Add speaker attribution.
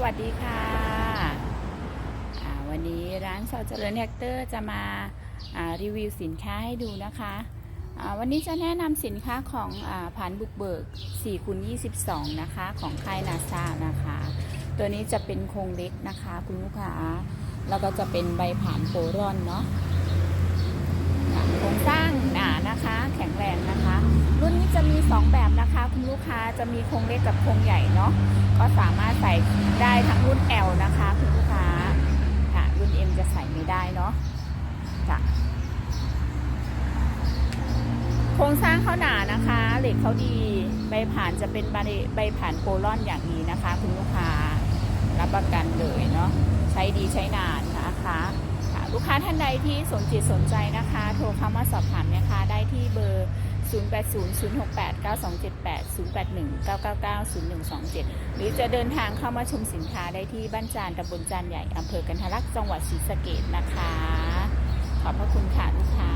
Speaker 1: สวัสดีค่ะวันนี้ร้านสอเจริญแท็กเตอร์จะมาารีวิวสินค้าให้ดูนะคะวันนี้จะแนะนำสินค้าของอผ่านบุกเบิก4คูณ22 นะคะ ของค่ายนาซานะคะ ตัวนี้จะเป็นโครงเล็กนะคะ คุณลูกค้า แล้วก็จะเป็นใบผ่านโปรอนเนาะโครงสร้างหนานะคะ แข็งแรงนะคะ รุ่นนี้จะมี 2 แบบนะ คุณลูกค้าจะมีโครงเล็กกับโครงใหญ่เนาะก็สามารถใส่ได้ทั้งรุ่น L นะคะคุณลูกค้าค่ะรุ่น M จะใส่ไม่ได้เนาะจ้ะโครงสร้างเขาหนานะคะ เหล็กเขาดีใบผ่านจะเป็นใบใบผ่านโปลอนอย่างนี้นะคะ คุณลูกค้ารับประกันเลยเนาะใช้ดีใช้นานนะคะค่ะลูกค้าท่านใดที่สนจิตสนใจนะคะ โทรเข้ามาสอบถามนะคะได้ที่เบอร์ 0800689278 081-999-0127 หรือจะเดินทางเข้ามาชมสินค้าได้ที่บ้านจานตำบลจานใหญ่อำเภอกันทะลักษ์จังหวัดศรีสะเกดนะคะ ขอบพระคุณค่ะลูกค้า